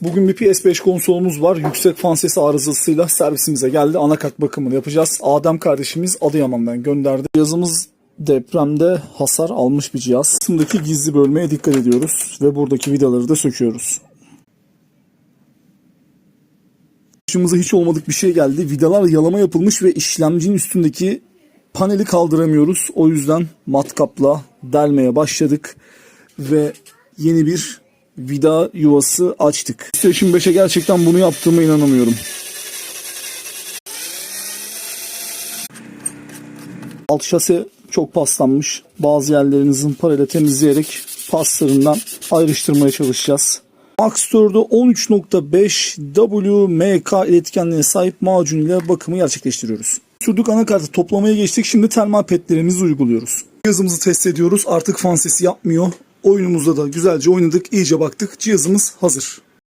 Bugün bir PS5 konsolumuz var. Yüksek fan sesi arızasıyla servisimize geldi. Anakart bakımını yapacağız. Adem kardeşimiz Adıyaman'dan gönderdi. Cihazımız depremde hasar almış bir cihaz. Kısımdaki gizli bölmeye dikkat ediyoruz ve buradaki vidaları da söküyoruz. Başımıza hiç olmadık bir şey geldi. Vidalar yalama yapılmış ve işlemcinin üstündeki paneli kaldıramıyoruz. O yüzden matkapla delmeye başladık ve yeni bir vida yuvası açtık. PlayStation 5'e gerçekten bunu yaptığıma inanamıyorum. Alt şase çok paslanmış. Bazı yerlerini zımparayla temizleyerek paslarından ayrıştırmaya çalışacağız. Max Store'da 13.5 WMK iletkenliğine sahip macun ile bakımı gerçekleştiriyoruz. Sürdük anakartı toplamaya geçtik. Şimdi termal petlerimizi uyguluyoruz. Cihazımızı test ediyoruz. Artık fan sesi yapmıyor. Oyunumuzda da güzelce oynadık. iyice baktık. Cihazımız hazır.